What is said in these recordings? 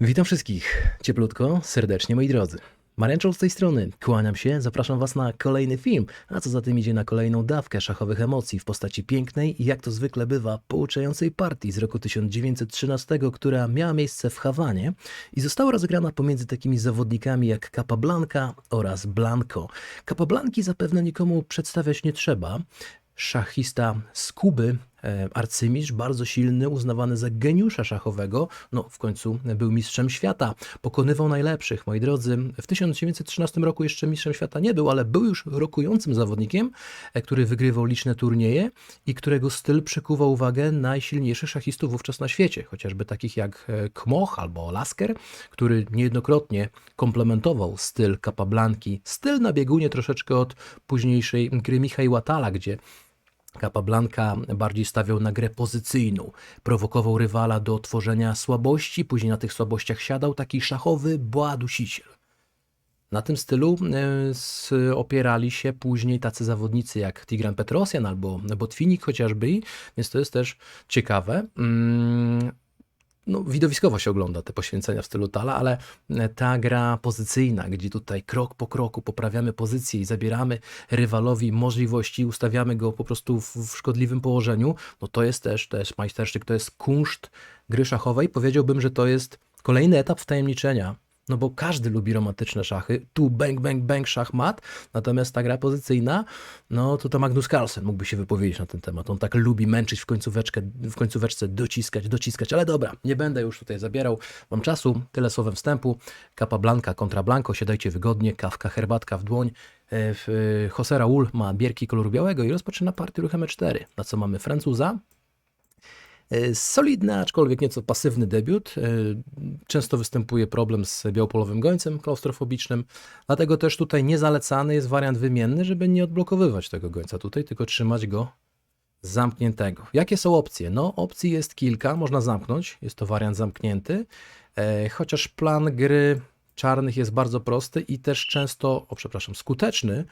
Witam wszystkich cieplutko, serdecznie moi drodzy. Marianczol z tej strony, kłaniam się, zapraszam Was na kolejny film, a co za tym idzie na kolejną dawkę szachowych emocji w postaci pięknej i jak to zwykle bywa, pouczającej partii z roku 1913, która miała miejsce w Hawanie i została rozegrana pomiędzy takimi zawodnikami jak Capablanca oraz Blanco. Capablanki zapewne nikomu przedstawiać nie trzeba, szachista z Kuby, arcymistrz, bardzo silny, uznawany za geniusza szachowego. No, w końcu był mistrzem świata, pokonywał najlepszych. Moi drodzy, w 1913 roku jeszcze mistrzem świata nie był, ale był już rokującym zawodnikiem, e, który wygrywał liczne turnieje i którego styl przykuwał uwagę najsilniejszych szachistów wówczas na świecie, chociażby takich jak e, Kmoch albo Lasker, który niejednokrotnie komplementował styl Capablanki, styl na biegunie troszeczkę od późniejszej gry Michał Watala, gdzie Capablanca bardziej stawiał na grę pozycyjną, prowokował rywala do tworzenia słabości, później na tych słabościach siadał taki szachowy boadusiciel. Na tym stylu e, opierali się później tacy zawodnicy jak Tigran Petrosjan albo Botwinik chociażby, więc to jest też ciekawe. No, widowiskowo się ogląda te poświęcenia w stylu Tala, ale ta gra pozycyjna, gdzie tutaj krok po kroku poprawiamy pozycję i zabieramy rywalowi możliwości, ustawiamy go po prostu w, w szkodliwym położeniu, no to jest też, też majstersztyk, to jest kunszt gry szachowej. Powiedziałbym, że to jest kolejny etap wtajemniczenia. No bo każdy lubi romantyczne szachy. Tu bang, bang, bang, szachmat. Natomiast ta gra pozycyjna, no to to Magnus Carlsen mógłby się wypowiedzieć na ten temat. On tak lubi męczyć w końcóweczkę, w końcóweczce, dociskać, dociskać. Ale dobra, nie będę już tutaj zabierał. Mam czasu, tyle słowem wstępu. Kapa Blanka kontra Blanco, siadajcie wygodnie, kawka, herbatka w dłoń. E, e, Jose Raul ma bierki koloru białego i rozpoczyna partię ruchem E4. Na co mamy Francuza, Solidny, aczkolwiek nieco pasywny debiut. E, Często występuje problem z białopolowym gońcem klaustrofobicznym, dlatego też tutaj niezalecany jest wariant wymienny, żeby nie odblokowywać tego gońca tutaj, tylko trzymać go zamkniętego. Jakie są opcje? No, opcji jest kilka, można zamknąć, jest to wariant zamknięty, e, chociaż plan gry czarnych jest bardzo prosty i też często, o przepraszam, skuteczny.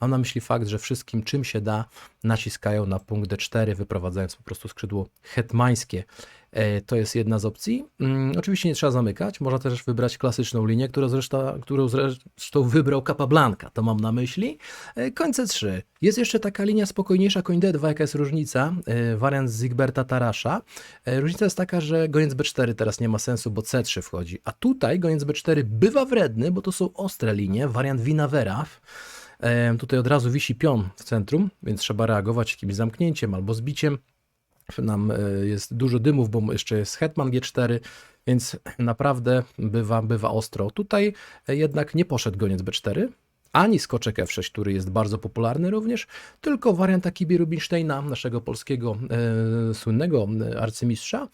Mam na myśli fakt, że wszystkim czym się da naciskają na punkt D4, wyprowadzając po prostu skrzydło hetmańskie. E, To jest jedna z opcji. Mm, Oczywiście nie trzeba zamykać, można też wybrać klasyczną linię, którą zresztą, którą zresztą wybrał Capablanca, to mam na myśli. E, Koń C3. Jest jeszcze taka linia spokojniejsza, koń D2, jaka jest różnica? E, Wariant z Zigberta Tarasza. Różnica jest taka, że goniec B4 teraz nie ma sensu, bo C3 wchodzi, a tutaj goniec B4 bywa wredny, bo to są ostre linie, wariant Winawera. Tutaj od razu wisi pion w centrum, więc trzeba reagować jakimś zamknięciem albo zbiciem. Nam e, jest dużo dymów, bo jeszcze jest hetman G4, więc naprawdę bywa, bywa ostro. Tutaj e, jednak nie poszedł goniec B4, ani skoczek F6, który jest bardzo popularny również, tylko wariant taki Rubinsteina, naszego polskiego e, słynnego e, arcymistrza.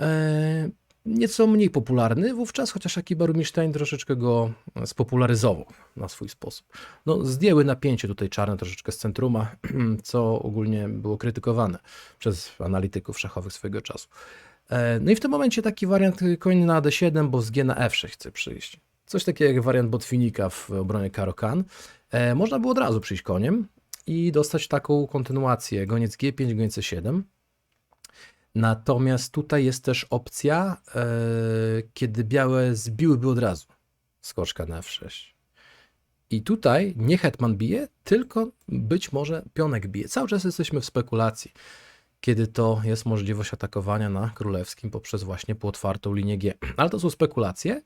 E, nieco mniej popularny wówczas, chociaż Akiba Rubinstein troszeczkę go spopularyzował na swój sposób. No, zdjęły napięcie tutaj czarne troszeczkę z centruma, co ogólnie było krytykowane przez analityków szachowych swojego czasu. E, No i w tym momencie taki wariant koń na D7, bo z G na F6 chce przyjść. Coś takiego jak wariant Botwinika w obronie Karokan. E, Można było od razu przyjść koniem i dostać taką kontynuację goniec G5, goniec C7. Natomiast tutaj jest też opcja, e, kiedy białe zbiłyby od razu skoczka na F6. I tutaj nie hetman bije, tylko być może pionek bije. Cały czas jesteśmy w spekulacji, kiedy to jest możliwość atakowania na królewskim poprzez właśnie półotwartą linię G. Ale to są spekulacje,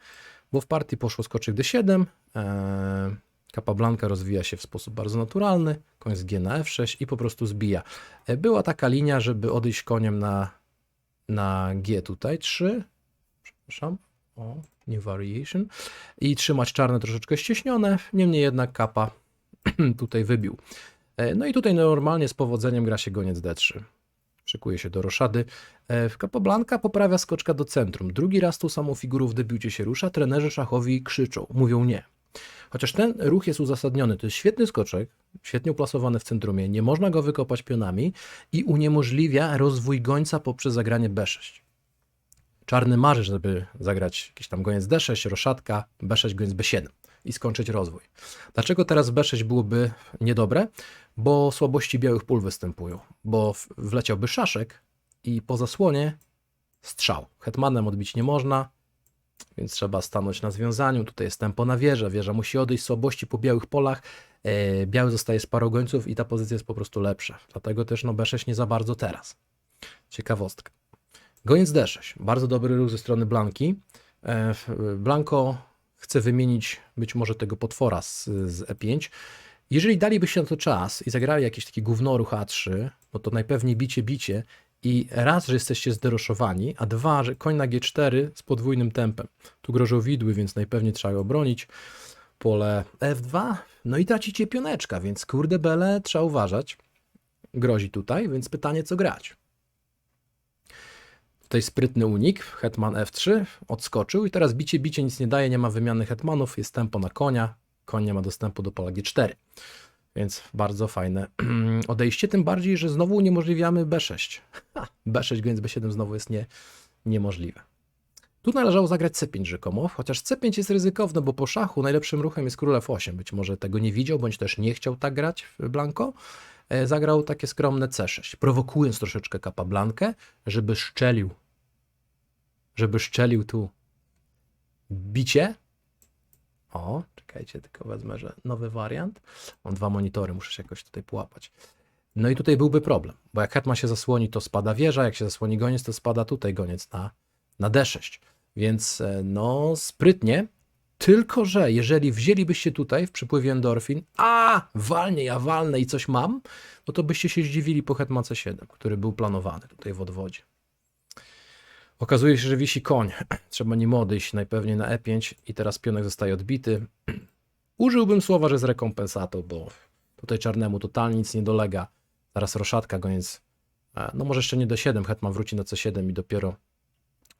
bo w partii poszło skoczek D7, e, Capablanca rozwija się w sposób bardzo naturalny, koń z G na F6 i po prostu zbija. E, Była taka linia, żeby odejść koniem na, na G tutaj, 3, przepraszam, o, new variation, i trzymać czarne troszeczkę ścieśnione, niemniej jednak kapa tutaj wybił. E, No i tutaj normalnie z powodzeniem gra się goniec D3. Szykuje się do roszady. E, W Capablanca poprawia skoczka do centrum. Drugi raz tą samą figurą w debiucie się rusza. Trenerzy szachowi krzyczą, mówią nie. Chociaż ten ruch jest uzasadniony, to jest świetny skoczek, świetnie uplasowany w centrumie, nie można go wykopać pionami i uniemożliwia rozwój gońca poprzez zagranie B6. Czarny marzy, żeby zagrać jakiś tam goniec D6, roszatka, B6, goniec B7 i skończyć rozwój. Dlaczego teraz B6 byłoby niedobre? Bo słabości białych pól występują, bo wleciałby szaszek i po zasłonie strzał. Hetmanem odbić nie można, więc trzeba stanąć na związaniu. Tutaj jest tempo na wieżę. Wieża musi odejść słabości po białych polach. E, Biały zostaje z parą gońców i ta pozycja jest po prostu lepsza. Dlatego też no B6 nie za bardzo teraz. Ciekawostka. Goniec D6. Bardzo dobry ruch ze strony Blanki. E, Blanko chce wymienić być może tego potwora z, z E5. Jeżeli dalibyście na to czas i zagrali jakiś taki gównoruch A3, no to najpewniej bicie, bicie i raz, że jesteście zderoszowani, a dwa, że koń na G4 z podwójnym tempem. Tu grożą widły, więc najpewniej trzeba je obronić. Pole F2, no i tracicie pioneczka, więc kurde bele, trzeba uważać. Grozi tutaj, więc pytanie, co grać. Tutaj sprytny unik, hetman F3, odskoczył i teraz bicie, bicie nic nie daje, nie ma wymiany hetmanów, jest tempo na konia, koń nie ma dostępu do pola G4. Więc bardzo fajne odejście, tym bardziej, że znowu uniemożliwiamy B6. Ha, B6, więc B7 znowu jest nie, niemożliwe. Tu należało zagrać C5 rzekomo, chociaż C5 jest ryzykowne, bo po szachu najlepszym ruchem jest król F8. Być może tego nie widział, bądź też nie chciał tak grać w Blanco. E, Zagrał takie skromne C6, prowokując troszeczkę Capablankę, żeby szczelił. Żeby szczelił tu bicie. O, czekajcie, tylko wezmę, że nowy wariant. Mam dwa monitory, muszę się jakoś tutaj połapać. No i tutaj byłby problem, bo jak hetman się zasłoni, to spada wieża, jak się zasłoni goniec, to spada tutaj goniec na, na D6. Więc e, no sprytnie, tylko że jeżeli wzięlibyście tutaj w przypływie endorfin, a walnie, ja walnę i coś mam, no to byście się zdziwili po hetman C7, który był planowany tutaj w odwodzie. Okazuje się, że wisi koń. Trzeba nim odejść najpewniej na E5 i teraz pionek zostaje odbity. Użyłbym słowa, że z rekompensatą, bo tutaj czarnemu totalnie nic nie dolega. Zaraz roszatka goniec. No może jeszcze nie do 7, hetman wróci na C7 i dopiero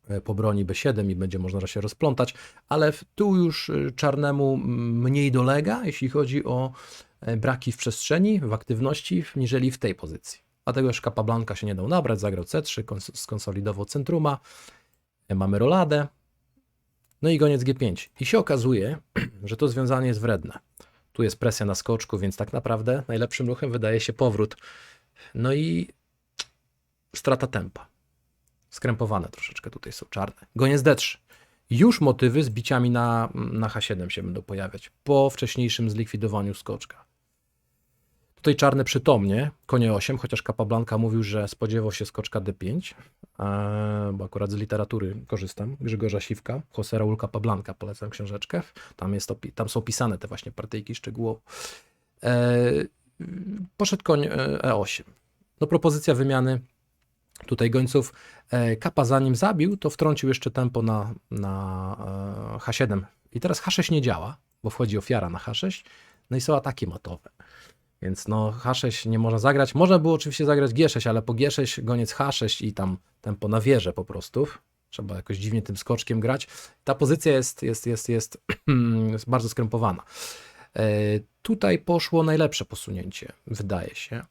e, po broni B7 i będzie można się rozplątać, ale tu już e, czarnemu mniej dolega, jeśli chodzi o e, braki w przestrzeni, w aktywności, niżeli w tej pozycji. Dlatego już Capablanca się nie dał nabrać, zagrał C3, kons- skonsolidował centruma, mamy roladę, no i goniec G5. I się okazuje, że to związanie jest wredne. Tu jest presja na skoczku, więc tak naprawdę najlepszym ruchem wydaje się powrót. No i strata tempa. Skrępowane troszeczkę tutaj są czarne. Goniec D3. Już motywy z biciami na, na H7 się będą pojawiać po wcześniejszym zlikwidowaniu skoczka. Tutaj czarne przytomnie, konie 8, chociaż Capablanca mówił, że spodziewał się skoczka D5, e, bo akurat z literatury korzystam. Grzegorza Siwka, Jose Raul Capablanca, polecam książeczkę. Tam, jest tam są pisane te właśnie partyjki szczegółowo. E, poszedł koń e, E8. No propozycja wymiany tutaj gońców. E, Kapa zanim zabił, to wtrącił jeszcze tempo na, na e, H7. I teraz H6 nie działa, bo wchodzi ofiara na H6. No i są ataki matowe. Więc no H6 nie można zagrać. Można było oczywiście zagrać G6, ale po G6 goniec H6 i tam tempo na wieżę po prostu. Trzeba jakoś dziwnie tym skoczkiem grać. Ta pozycja jest, jest, jest, jest, jest bardzo skrępowana. E, Tutaj poszło najlepsze posunięcie, wydaje się.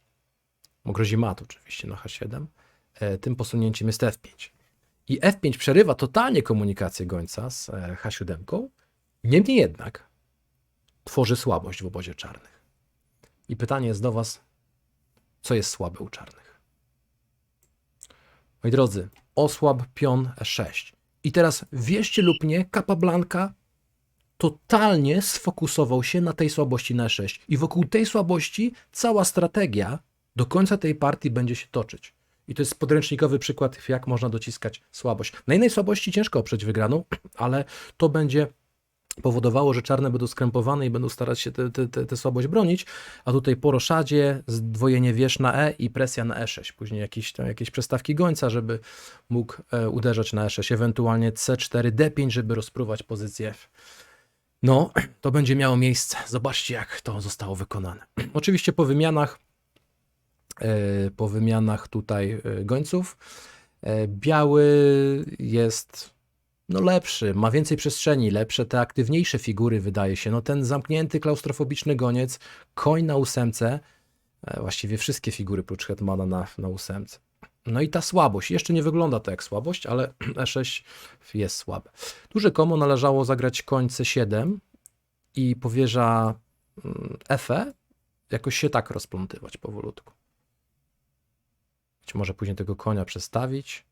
Grozi mat oczywiście na H7. E, Tym posunięciem jest F5. I F5 przerywa totalnie komunikację gońca z e, H7. Niemniej jednak tworzy słabość w obozie czarnych. I pytanie jest do Was, co jest słabe u czarnych? Moi drodzy, osłab pion E6. I teraz wierzcie lub nie, Capablanca totalnie sfokusował się na tej słabości na E6. I wokół tej słabości cała strategia do końca tej partii będzie się toczyć. I to jest podręcznikowy przykład, jak można dociskać słabość. Na innej słabości ciężko oprzeć wygraną, ale to będzie powodowało, że czarne będą skrępowane i będą starać się tę słabość bronić, a tutaj po roszadzie zdwojenie wież na E i presja na E6, później jakieś, tam, jakieś przestawki gońca, żeby mógł e, uderzać na E6, ewentualnie C4, D5, żeby rozpruwać pozycję. No, to będzie miało miejsce. Zobaczcie, jak to zostało wykonane. Oczywiście po wymianach, e, po wymianach tutaj e, gońców, biały jest no lepszy, ma więcej przestrzeni, lepsze te aktywniejsze figury wydaje się. No ten zamknięty, klaustrofobiczny goniec, koń na ósemce, e, właściwie wszystkie figury prócz hetmana na, na ósemce. No i ta słabość, jeszcze nie wygląda to jak słabość, ale E6 jest słabe. Tu rzekomo należało zagrać koń C7 i powierza mm, Fe jakoś się tak rozplątywać powolutku. Być może później tego konia przestawić, e,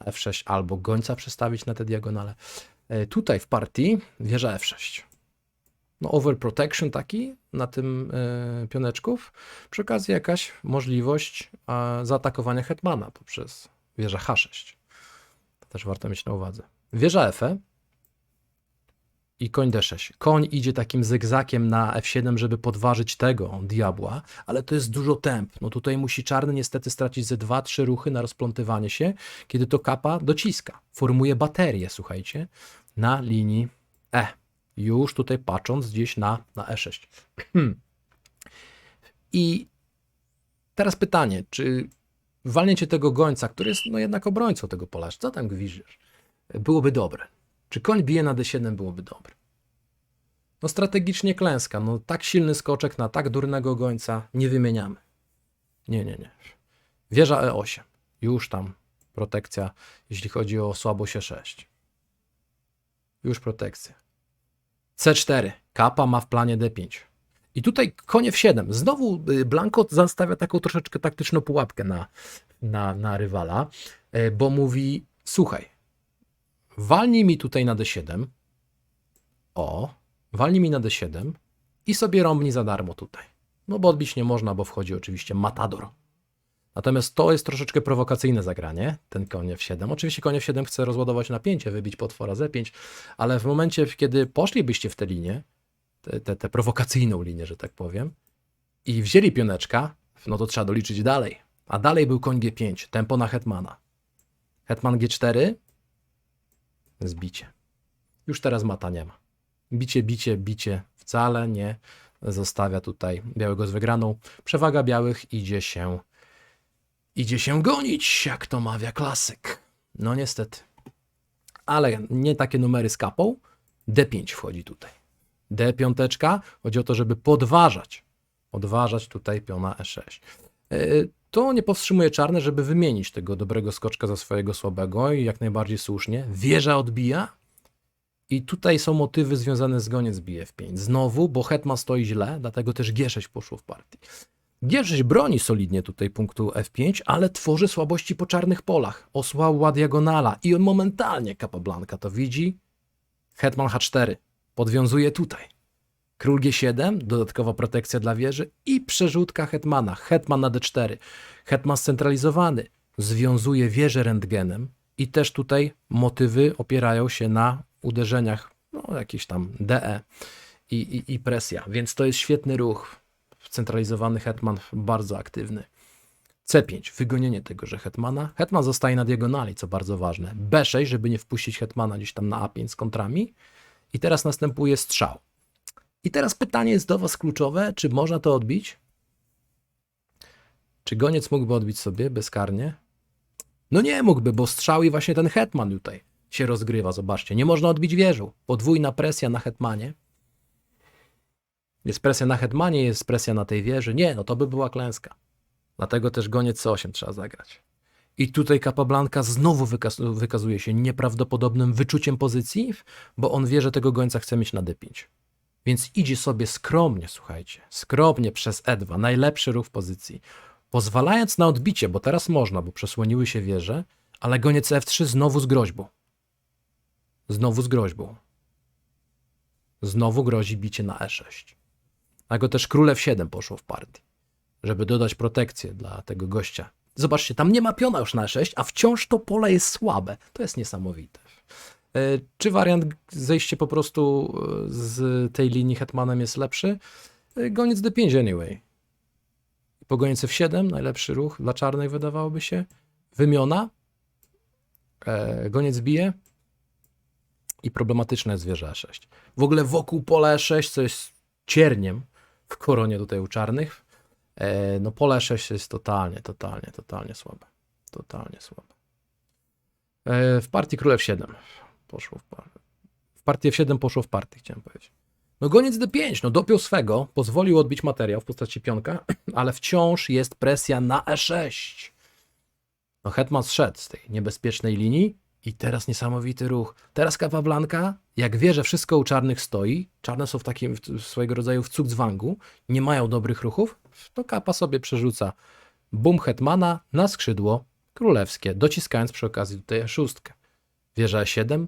na F6 albo gońca przestawić na te diagonale. E, Tutaj w partii wieża F6. No overprotection taki na tym e, pioneczków. Przy okazji jakaś możliwość e, zaatakowania hetmana poprzez wieża H6. To też warto mieć na uwadze. Wieża F i koń D6. Koń idzie takim zygzakiem na F7, żeby podważyć tego diabła, ale to jest dużo temp. No tutaj musi czarny niestety stracić ze 2-3 ruchy na rozplątywanie się, kiedy to kapa dociska. Formuje baterię, słuchajcie, na linii E. Już tutaj patrząc gdzieś na, na E6. I teraz pytanie, czy walnięcie tego gońca, który jest no jednak obrońcą tego pola, co tam gwiżdżysz, byłoby dobre? Czy koń bije na D7 byłoby dobre? No strategicznie klęska, no tak silny skoczek na tak durnego gońca nie wymieniamy. Nie, nie, nie. Wieża E8. Już tam protekcja, jeśli chodzi o słabość E6. Już protekcja. C4. Kapa ma w planie D5. I tutaj konie w 7. Znowu y, Blanco zastawia taką troszeczkę taktyczną pułapkę na, na, na rywala, e, bo mówi: Słuchaj, walnij mi tutaj na D7. O, walnij mi na D7 i sobie rąbnij za darmo tutaj. No bo odbić nie można, bo wchodzi oczywiście Matador. Natomiast to jest troszeczkę prowokacyjne zagranie, ten koń F7. Oczywiście koń F7 chce rozładować napięcie, wybić potwora Z5, ale w momencie, kiedy poszlibyście w tę linię, tę prowokacyjną linię, że tak powiem, i wzięli pioneczka, no to trzeba doliczyć dalej. A dalej był koń G5, tempo na hetmana. Hetman G4, zbicie. Już teraz mata nie ma. Bicie, bicie, bicie wcale nie zostawia tutaj białego z wygraną. Przewaga białych idzie się idzie się gonić, jak to mawia klasyk. No niestety. Ale nie takie numery z kapą. D5 wchodzi tutaj. D5 chodzi o to, żeby podważać. Podważać tutaj piona E6. To nie powstrzymuje czarne, żeby wymienić tego dobrego skoczka za swojego słabego i jak najbardziej słusznie. Wieża odbija. I tutaj są motywy związane z goniec bije f5. Znowu, bo hetman stoi źle, dlatego też G6 poszło w partii. G6 broni solidnie tutaj punktu F5, ale tworzy słabości po czarnych polach. Osłabła diagonala i on momentalnie Capablanca to widzi. Hetman H4 podwiązuje tutaj. Król G7, dodatkowa protekcja dla wieży i przerzutka hetmana. Hetman na D4. Hetman scentralizowany związuje wieżę rentgenem i też tutaj motywy opierają się na uderzeniach, no jakieś tam DE i, i, i presja, więc to jest świetny ruch centralizowany hetman bardzo aktywny. C5, wygonienie tegoże hetmana. Hetman zostaje na diagonali, co bardzo ważne. B6, żeby nie wpuścić hetmana gdzieś tam na A5 z kontrami. I teraz następuje strzał. I teraz pytanie jest do Was kluczowe, czy można to odbić? Czy goniec mógłby odbić sobie bezkarnie? No nie mógłby, bo strzał i właśnie ten hetman tutaj się rozgrywa, zobaczcie. Nie można odbić wieżu. Podwójna presja na hetmanie. Jest presja na hetmanie, jest presja na tej wieży. Nie, no to by była klęska. Dlatego też goniec C8 trzeba zagrać. I tutaj Capablanca znowu wykaz- wykazuje się nieprawdopodobnym wyczuciem pozycji, bo on wie, że tego gońca chce mieć na D5. Więc idzie sobie skromnie, słuchajcie, skromnie przez E2, najlepszy ruch pozycji, pozwalając na odbicie, bo teraz można, bo przesłoniły się wieże, ale goniec F3 znowu z groźbą. Znowu z groźbą. Znowu grozi bicie na E6. Dlatego też król F7 poszło w partii, żeby dodać protekcję dla tego gościa. Zobaczcie, tam nie ma piona już na E6, a wciąż to pole jest słabe. To jest niesamowite. E, Czy wariant zejście po prostu e, z tej linii hetmanem jest lepszy? E, Goniec D5 anyway. Po goniec F7 najlepszy ruch dla czarnej wydawałoby się. Wymiona. Goniec bije. I problematyczne jest wieża E6. W ogóle wokół pola E6, co jest cierniem w koronie tutaj u czarnych, no pole 6 jest totalnie, totalnie, totalnie słabe. Totalnie słabe. W partii król F7 poszło w partii. W partii F7 poszło w partii, chciałem powiedzieć. No goniec D5, no dopiął swego, pozwolił odbić materiał w postaci pionka, ale wciąż jest presja na E6. No hetman zszedł z tej niebezpiecznej linii i teraz niesamowity ruch. Teraz Capablanca, jak wie, że wszystko u czarnych stoi, czarne są w takim w swojego rodzaju w cugzwangu, nie mają dobrych ruchów, to Kapa sobie przerzuca bum hetmana na skrzydło królewskie, dociskając przy okazji tutaj szóstkę. Wieża E7.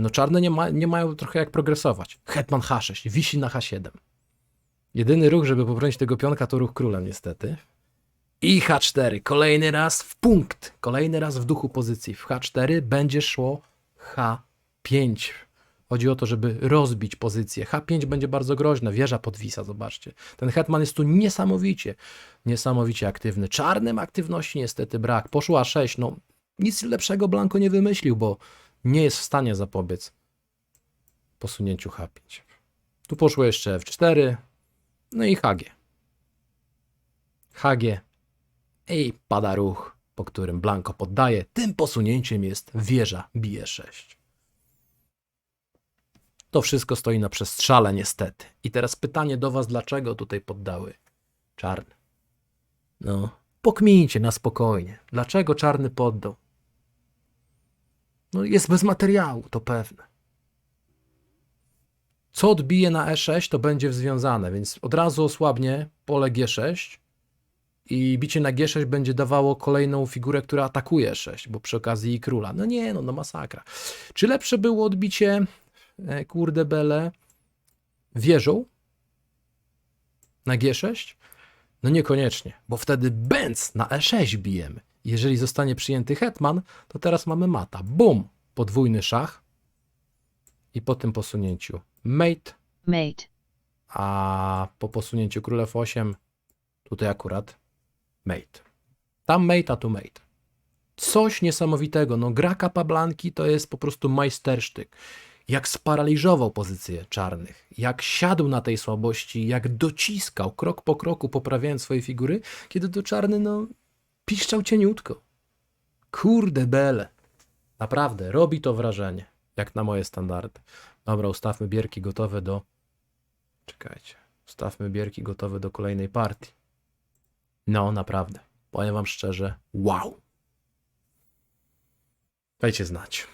No czarne nie, ma, nie mają trochę jak progresować. Hetman H6, wisi na H7. Jedyny ruch, żeby pobronić tego pionka, to ruch królem niestety. I H4, kolejny raz w punkt, kolejny raz w duchu pozycji. W H4 będzie szło H5. Chodzi o to, żeby rozbić pozycję. H5 będzie bardzo groźne, wieża podwisa, zobaczcie. Ten hetman jest tu niesamowicie, niesamowicie aktywny. Czarnym aktywności niestety brak. Poszło A6, no nic lepszego Blanko nie wymyślił, bo nie jest w stanie zapobiec posunięciu H5. Tu poszło jeszcze F4, no i HG. HG i pada ruch, po którym Blanko poddaje. Tym posunięciem jest wieża bije 6. To wszystko stoi na przestrzale niestety. I teraz pytanie do was, dlaczego tutaj poddały czarny? No, pokmincie na spokojnie. Dlaczego czarny poddał? No jest bez materiału, to pewne. Co odbije na E6, to będzie związane, więc od razu osłabnie pole G6 i bicie na G6 będzie dawało kolejną figurę, która atakuje 6, bo przy okazji i króla. No nie, no, no masakra. Czy lepsze było odbicie, e, kurde bele, wieżą na G6? No niekoniecznie, bo wtedy bęc na E6 bijemy. Jeżeli zostanie przyjęty hetman, to teraz mamy mata. Bum! Podwójny szach i po tym posunięciu mate, mate, a po posunięciu królew 8 tutaj akurat mate. Tam mate, a tu mate. Coś niesamowitego. No gra Capablanki to jest po prostu majstersztyk. Jak sparaliżował pozycję czarnych, jak siadł na tej słabości, jak dociskał krok po kroku, poprawiając swoje figury, kiedy to czarny, no, piszczał cieniutko. Kurde bele. Naprawdę, robi to wrażenie, jak na moje standardy. Dobra, ustawmy bierki gotowe do... Czekajcie. Ustawmy bierki gotowe do kolejnej partii. No, naprawdę. Powiem wam szczerze, wow. Dajcie znać.